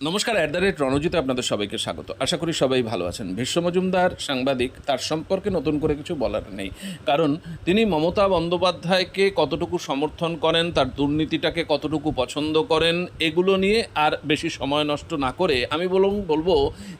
নমস্কার at the rate রণজিতে আপনাদের সবাইকে স্বাগত। আশা করি সবাই ভালো আছেন। ভীষ্ম মজুমদার সাংবাদিক, তার সম্পর্কে নতুন করে কিছু বলার নেই। কারণ তিনি মমতা বন্দ্যোপাধ্যায়কে কতটুকু সমর্থন করেন, তার দুর্নীতিটাকে কতটুকু পছন্দ করেন, এগুলো নিয়ে আর বেশি সময় নষ্ট না করে আমি বলুন বলব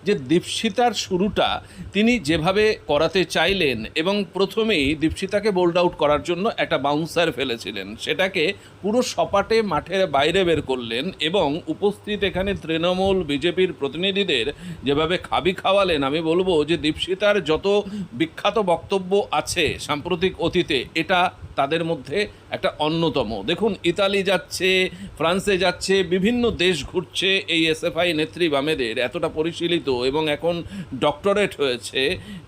যে দীপশিতার শুরুটা তিনি যেভাবে করাতে চাইলেন এবং প্রথমেই দীপশিতাকে বোল্ড আউট করার জন্য একটা বাউন্সার ফেলেছিলেন। সেটাকে পুরো সপাটে মাঠের বাইরে বের করলেন এবং উপস্থিত এখানে তৃণমূল বিজেপির প্রতিনিধিদের যেভাবে খাবি খাওয়ালেন, আমি বলব যে দীপশিতার যত বিখ্যাত বক্তব্য আছে সাম্প্রতিক অতীতে, এটা তাদের মধ্যে একটা অন্যতম। দেখুন, ইতালি যাচ্ছে, ফ্রান্সে যাচ্ছে, বিভিন্ন দেশ ঘুরছে, এই এসএফআই নেত্রী বামেদের এতটা পরিশীলিত এবং এখন ডক্টরেট হয়েছে।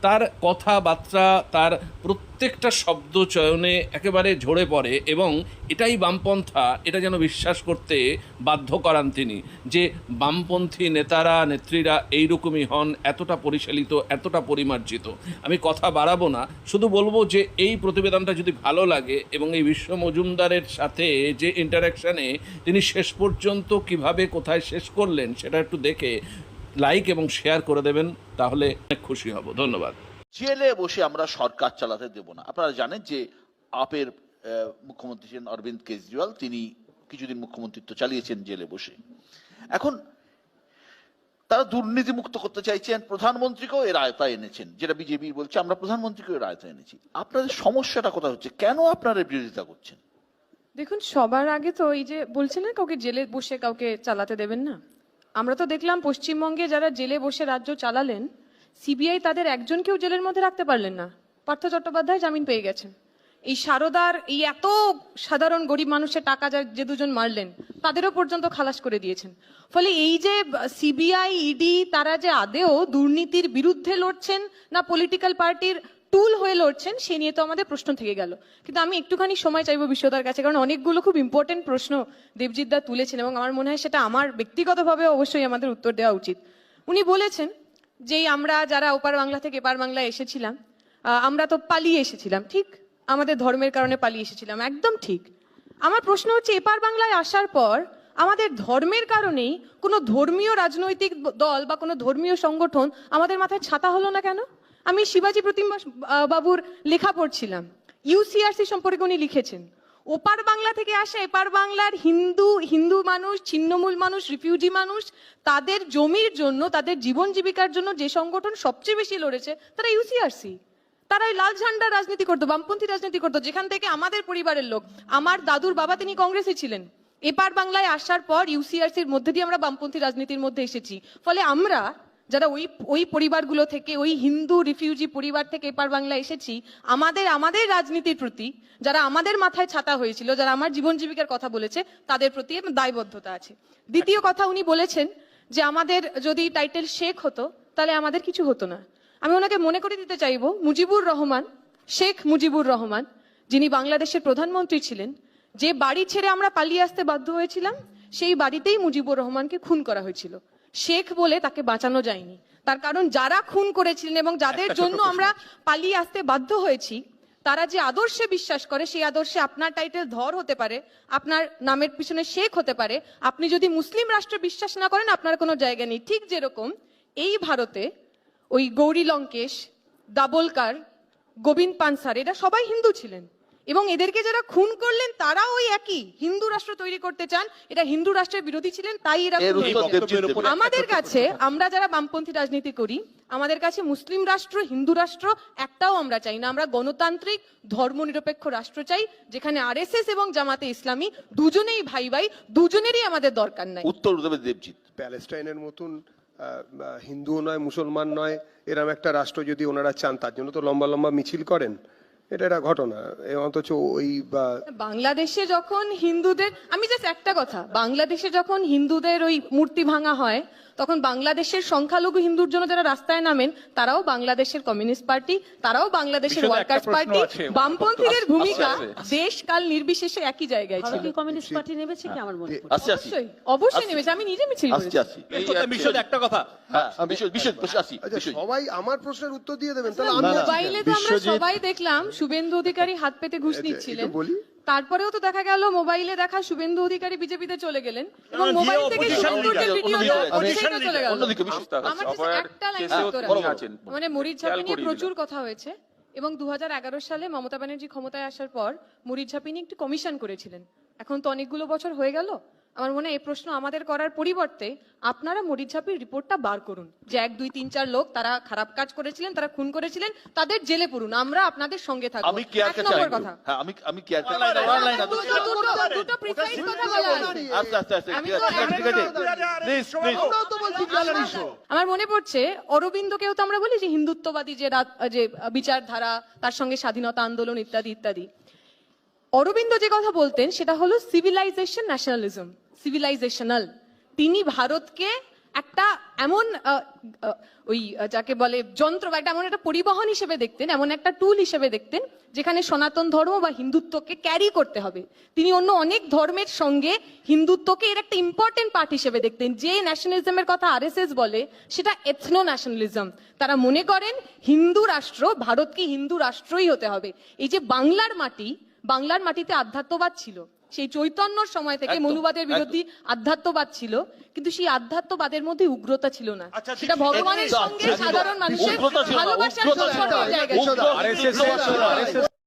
তার কথাবার্তা, তার প্রত্যেকটা শব্দ চয়নে একেবারে ঝরে পড়ে এবং এটাই বামপন্থা, এটা যেন বিশ্বাস করতে বাধ্য করান তিনি যে বামপন্থী নেতারা, নেত্রীরা এইরকমই হন, এতটা পরিচালিত এতটা পরিমার্জিত। আমি কথা বাড়াবো না, শুধু বলব যে এই প্রতিবেদনটা যদি ভালো লাগে এবং এই বিশ্ব মজুমদারের সাথে যে ইন্টারাকশানে তিনি শেষ পর্যন্ত কীভাবে কোথায় শেষ করলেন সেটা একটু দেখে লাইক এবং শেয়ার করে দেবেন, তাহলে অনেক খুশি হব। ধন্যবাদ। জেলে বসে আমরা সরকার চালাতে দেব না। আপনারা জানেন যে আপের মুখ্যমন্ত্রী ছিলেন অরবিন্দ কেজরিওয়াল, তিনি কিছুদিন মুখ্যমন্ত্রিত্ব চালিয়েছেন জেলে বসে। এখন তারা দুর্নীতি মুক্ত করতে চাইছেন। প্রধানমন্ত্রীকেও এর আয়তায় এনেছেন, যেটা বিজেপি বলছে, আমরা প্রধানমন্ত্রীকেও এর আয়তায় এনেছি। আপনাদের সমস্যাটা কোথায় হচ্ছে? কেন আপনারা বিরোধিতা করছেন? দেখুন, সবার আগে তো এই যে বলছে না, কাউকে জেলে বসে কাউকে চালাতে দেবেন না। আমরা তো দেখলাম পশ্চিমবঙ্গে যারা জেলে বসে রাজ্য চালালেন, সিবিআই তাদের একজনকেও জেলের মধ্যে রাখতে পারলেন না। পার্থ চট্টোপাধ্যায় জামিন পেয়ে গেছেন। এই সারদার, এই এত সাধারণ গরিব মানুষের টাকা যা যে দুজন মারলেন, তাদেরও পর্যন্ত খালাস করে দিয়েছেন। ফলে এই যে সিবিআই ইডি তারা যে আদেও দুর্নীতির বিরুদ্ধে লড়ছেন না পলিটিক্যাল পার্টির টুল হয়ে লড়ছেন, সে নিয়ে তো আমাদের প্রশ্ন থেকে গেল। কিন্তু আমি একটুখানি সময় চাইব বিশ্বদার কাছে, কারণ অনেকগুলো খুব ইম্পর্টেন্ট প্রশ্ন দেবজিৎ দা তুলেছেন এবং আমার মনে হয় সেটা আমার ব্যক্তিগতভাবে অবশ্যই আমাদের উত্তর দেওয়া উচিত। উনি বলেছেন যে আমরা যারা ওপার বাংলা থেকে এপার বাংলায় এসেছিলাম আমরা তো পালিয়ে এসেছিলাম, ঠিক? আমাদের ধর্মের কারণে পালিয়ে এসেছিলাম। একদম ঠিক। আমার প্রশ্ন হচ্ছে, এপার বাংলায় আসার পর আমাদের ধর্মের কারণেই কোনো ধর্মীয় রাজনৈতিক দল বা কোনো ধর্মীয় সংগঠন আমাদের মাথায় ছাতা হলো না কেন? আমি শিবাজি প্রতিম বাবুর লেখা পড়ছিলাম। ইউসিআরসি সম্পর্কে উনি লিখেছেন, ওপার বাংলা থেকে আসা এপার বাংলার হিন্দু হিন্দু মানুষ, ছিন্নমূল মানুষ, রিফিউজি মানুষ, তাদের জমির জন্য, তাদের জীবন জীবিকার জন্য যে সংগঠন সবচেয়ে বেশি লড়েছে, তারা ইউসিআরসি তারা ওই লাল ঝান্ডার রাজনীতি করতো, বামপন্থী রাজনীতি করতো, যেখান থেকে আমাদের পরিবারের লোক, আমার দাদুর বাবা তিনি কংগ্রেসে ছিলেন। এপার বাংলায় আসার পর ইউসিআরসির মধ্যে দিয়ে আমরা বামপন্থী রাজনীতির মধ্যে এসেছি। ফলে আমরা যারা ওই ওই পরিবারগুলো থেকে, ওই হিন্দু রিফিউজি পরিবার থেকে এপার বাংলা এসেছি, আমাদের আমাদের রাজনীতির প্রতি যারা আমাদের মাথায় ছাতা হয়েছিল, যারা আমার জীবন জীবিকার কথা বলেছে, তাদের প্রতি দায়বদ্ধতা আছে। দ্বিতীয় কথা উনি বলেছেন যে আমাদের যদি টাইটেল শেখ হতো, তাহলে আমাদের কিছু হতো না। আমি ওনাকে মনে করে দিতে চাইব মুজিবুর রহমান শেখ মুজিবুর রহমান যিনি বাংলাদেশের প্রধানমন্ত্রী ছিলেন যে বাড়ি ছেড়ে আমরা পালিয়ে আসতে বাধ্য হয়েছিলাম সেই বাড়িতেই মুজিবুর রহমানকে খুন করা হয়েছিল। শেখ বলে তাকে বাঁচানো যায়নি। তার কারণ যারা খুন করেছিলেন এবং যাদের জন্য আমরা পালিয়ে আসতে বাধ্য হয়েছি তারা যে আদর্শে বিশ্বাস করে সেই আদর্শে আপনার টাইটেল ধর হতে পারে আপনার নামের পিছনে শেখ হতে পারে। আপনি যদি মুসলিম রাষ্ট্রে বিশ্বাস না করেন আপনার কোনো জায়গা নেই। ঠিক যেরকম এই ভারতে ওই গৌরী লঙ্কেশ দাবলকার গোবিন্দ পানসার এরা সবাই হিন্দু ছিলেন। এবং এদেরকে যারা খুন করলেন তারাও ওই একই। হিন্দু রাষ্ট্র তৈরি করতে চান এটা হিন্দু রাষ্ট্রের বিরোধী ছিলেন তাই এরা। আমাদের কাছে আমরা যারা বামপন্থী রাজনীতি করি আমাদের কাছে মুসলিম রাষ্ট্র হিন্দু রাষ্ট্র একটাও আমরা চাই না। আমরা গণতান্ত্রিক ধর্মনিরপেক্ষ রাষ্ট্র চাই যেখানে আরএসএস এবং জামাতে ইসলামী দুজনেই ভাই ভাই দুজনেরই আমাদের দরকার নাই। উত্তর দেবজিৎ। প্যালেস্টাইনের মতন হিন্দুও নয়, মুসলমান নয়, এরম একটা রাষ্ট্র যদি ওনারা চান, তার জন্য তো লম্বা লম্বা মিছিল করেন। এটা একটা ঘটনা। অথচ ওই বা বাংলাদেশে যখন হিন্দুদের আমি জাস্ট একটা কথা বাংলাদেশে যখন হিন্দুদের ওই মূর্তি ভাঙা হয় তখন বাংলাদেশের সংখ্যালঘু হিন্দুর জন্য যারা রাস্তায় নামেন তারাও বাংলাদেশের কমিউনিস্ট পার্টি তারাও বাংলাদেশের ওয়ার্কার্স পার্টি। বামপন্থীদের ভূমিকা দেশ কাল নির্বিশেষে একই জায়গায় ছিল। কমিউনিস্ট পার্টি নেমেছে কি আমার মনে অবশ্যই অবশ্যই নেমেছে আমি নিজে মিছিল করেছি। একটা কথা। হ্যাঁ আচ্ছা সবাই আমার প্রশ্নের উত্তর দিয়ে দেবেন তাহলে আমি মোবাইলে তো আমরা সবাই দেখলাম শুভেন্দু অধিকারী হাত পেতে ঘুষ নিচ্ছিলেন। তারপরেও তো দেখা গেল মোবাইলে দেখা শুভেন্দু অধিকারী বিজেপিতে চলে গেলেন এবং মোবাইল থেকে যে চলে গেল। আমার একটা লাইন। মানে মরিচ ঝাপি নিয়ে প্রচুর কথা হয়েছে এবং দু হাজার এগারো সালে মমতা ব্যানার্জি ক্ষমতায় আসার পর মরিচ ঝাপি নিয়ে একটি কমিশন করেছিলেন। এখন তো অনেকগুলো বছর হয়ে গেল আমার মনে হয় এই প্রশ্ন আমাদের করার পরিবর্তে আপনারা মরিচ ঝাপির রিপোর্টটা বার করুন। যে এক দুই তিন চার লোক তারা খারাপ কাজ করেছিলেন তারা খুন করেছিলেন তাদের জেলে পড়ুন। আমরা আপনাদের সঙ্গে থাকব। আমি চাই কথা। হ্যাঁ আমি দুটো দুটো কথা বলা। আছে। আস্তে আস্তে আস্তে ঠিক আছে প্লিজ প্লিজ আমার মনে পড়ছে অরবিন্দকেও তো আমরা বলি যে হিন্দুত্ববাদী যে রাত- যে বিচারধারা তার সঙ্গে স্বাধীনতা আন্দোলন ইত্যাদি ইত্যাদি। অরবিন্দ যে কথা বলতেন সেটা হলো সিভিলাইজেশন ন্যাশনালিজম সিভিলাইজেশনাল তিনি ভারতকে একটা এমন ওই যাকে বলে যন্ত্র বা একটা এমন একটা পরিবহন হিসেবে দেখতেন, এমন একটা টুল হিসেবে দেখতেন, যেখানে সনাতন ধর্ম বা হিন্দুত্বকে ক্যারি করতে হবে। তিনি অন্য অনেক ধর্মের সঙ্গে হিন্দুত্বকে এর একটা ইম্পর্টেন্ট পার্ট হিসেবে দেখতেন। যে ন্যাশনালিজমের কথা আরএসএস বলে, সেটা এথনো ন্যাশনালিজম তারা মনে করেন হিন্দু রাষ্ট্র ভারতকে হিন্দু রাষ্ট্রই হতে হবে। এই যে বাংলার মাটি, বাংলার মাটিতে আধ্যাত্মবাদ ছিল। সেই চৈতন্যর সময় থেকে মনুবাদের বিরোধী আধ্যাত্মবাদ ছিল কিন্তু সেই আধ্যাত্মবাদের মধ্যে উগ্রতা ছিল না। আচ্ছা, সেটা ভগবানের সঙ্গে সাধারণ মানুষের ভালোবাসার